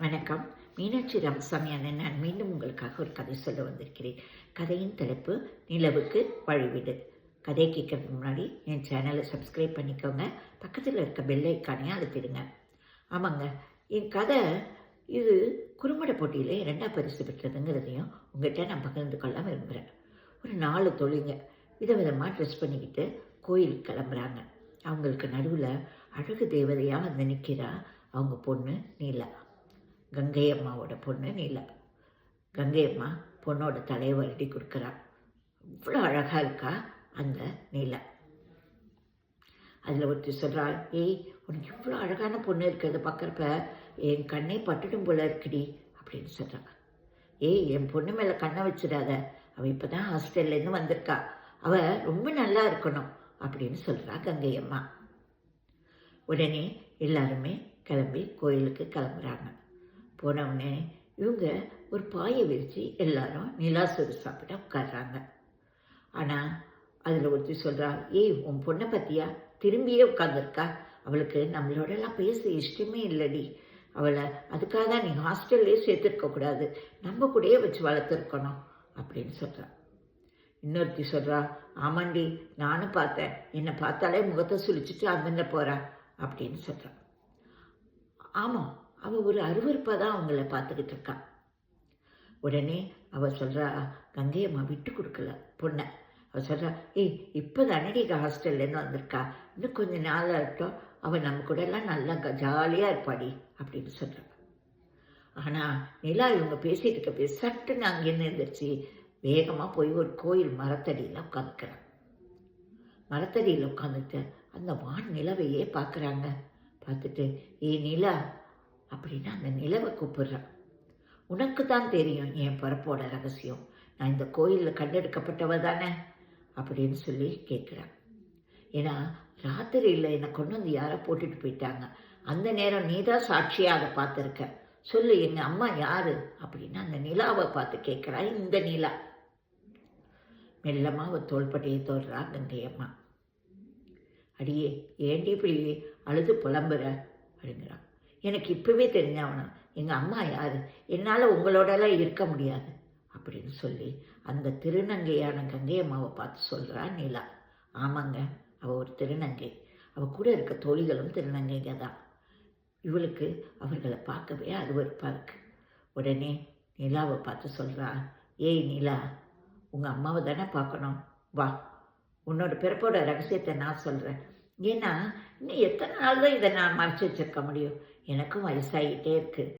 வணக்கம். மீனாட்சி ராமசாமி அண்ணன் நான் மீண்டும் உங்களுக்காக ஒரு கதை சொல்ல வந்திருக்கிறேன். கதையின் தலைப்பு நிலவுக்கு வழிவிடு. கதை கேட்கறதுக்கு முன்னாடி என் சேனலை சப்ஸ்கிரைப் பண்ணிக்கோங்க. பக்கத்தில் இருக்க பெல் ஐக்கானையும் அழுத்திடுங்க. ஆமாங்க என் கதை இது குறும்பட போட்டியில் இரண்டாம் பரிசு பெற்றதுங்கிறதையும் உங்கள்கிட்ட நான் பகிர்ந்து கொள்ள விரும்புகிறேன் ஒரு நாலு தொழிங்க விதவிதமாக ட்ரெஸ் பண்ணிக்கிட்டு கோயிலுக்கு கிளம்புறாங்க. அவங்களுக்கு நடுவில் அழகு தேவதையாக வந்து நிற்கிறா அவங்க பொண்ணு நீலா. கங்கை அம்மாவோட பொண்ணு நீலா. கங்கை அம்மா பொண்ணோட தலையை வருடி கொடுக்குறா. இவ்வளோ அழகாக இருக்கா அந்த நீலா. அதில் ஒருத்தி சொல்கிறாள் ஏய் உனக்கு இவ்வளோ அழகான பொண்ணு இருக்கிறத பார்க்குறப்ப என் கண்ணே பட்டுடும் போல இருக்குடி அப்படின்னு சொல்கிறாங்க ஏய் என் பொண்ணு மேலே கண்ணை வச்சிடாத. அவள் இப்போ தான் ஹாஸ்டல்லேருந்து வந்திருக்கா. அவள் ரொம்ப நல்லா இருக்கணும் அப்படின்னு சொல்கிறா கங்கை அம்மா உடனே எல்லாருமே கிளம்பி கோயிலுக்கு கிளம்புறாங்க. போனவுடனே இவங்க ஒரு பாயை விரித்து எல்லாரும் நிலாசோறு சாப்பிட உட்கார்றாங்க. ஆனால் அதில் ஒருத்தி சொல்கிறா ஏய் உன் பொண்ணை பற்றியா திரும்பியே உட்காந்துருக்கா அவளுக்கு நம்மளோடலாம் பேச இஷ்டமே இல்லடி. அவளை அதுக்காக தான் நீ ஹாஸ்டல்லே சேர்த்துருக்கக்கூடாது நம்ம கூடயே வச்சு வளர்த்துருக்கணும் அப்படின்னு சொல்கிறான் இன்னொருத்தி சொல்கிறா ஆமாண்டி நானும் பார்த்தேன். என்னை பார்த்தாலே முகத்தை சுழிச்சிட்டு அந்த போகிறா அப்படின்னு சொல்கிறான் ஆமாம் அவள் ஒரு அருவருப்பாக தான் அவங்கள பார்த்துக்கிட்டு இருக்கா உடனே அவள் சொல்கிறா கங்கையம்மா விட்டு கொடுக்கல பொண்ணை. அவள் சொல்கிறா ஏய் இப்போ தானடி ஹாஸ்டல்லேருந்து வந்திருக்கா? இன்னும் கொஞ்சம் நாள் இருக்கட்டும். அவள் நம்ம கூட எல்லாம் நல்லா ஜாலியாக இருப்பாடி அப்படின்னு சொல்கிறான் ஆனால் நிலா இவங்க பேசிகிட்டு இருக்க பேச சட்டுன்னு அங்கேருந்து எழுந்திரிச்சு வேகமாக போய் ஒரு கோயில் மரத்தடியில் உட்காந்துக்கிறான் மரத்தடியில் உட்காந்துட்டு அந்த வான் நிலவையே பார்க்குறாங்க பார்த்துட்டு ஏ நிலா அப்படின்னு அந்த நிலவை கூப்பிடுறான். உனக்கு தான் தெரியும் என் பிறப்போட ரகசியம். நான் இந்த கோயிலில் கண்டெடுக்கப்பட்டவ தானே? அப்படின்னு சொல்லி கேட்குறான். ஏன்னா ராத்திரியில் என்னை கொண்டு வந்து யாரோ போட்டுட்டு போயிட்டாங்க. அந்த நேரம் நீ தான் சாட்சியாக அதை பார்த்துருக்க. சொல்லு எங்கள் அம்மா யாரு? அப்படின்னு அந்த நிலாவை பார்த்து கேட்குறா இந்த நிலா. மெல்லமாக அவள் தோள்பட்டையை தோல்றா கங்கை அம்மா. அடியே ஏண்டி இப்படி அழுது புலம்புற? அப்படிங்கிறான். எனக்கு இப்போவே தெரிஞ்சவனும் எங்கள் அம்மா யார்? என்னால் உங்களோடலாம் இருக்க முடியாது. அப்படின்னு சொல்லி அந்த திருநங்கையான கங்கை அம்மாவை பார்த்து சொல்கிறா நிலா. ஆமாங்க அவள் ஒரு திருநங்கை. அவள் கூட இருக்க தோழிகளும் திருநங்கைங்க தான். இவளுக்கு அவர்களை பார்க்கவே அருவருப்பாக இருக்கு. உடனே நிலாவை பார்த்து சொல்கிறா ஏய் நிலா உங்கள் அம்மாவை தானே பார்க்கணும். வா உன்னோட பிறப்போட ரகசியத்தை நான் சொல்கிறேன் ஏன்னா இன்னும் எத்தனை நாள் தான் இதை நான் மறைச்சி வச்சிருக்க முடியும்? எனக்கும் வயசாகிட்டே இருக்குது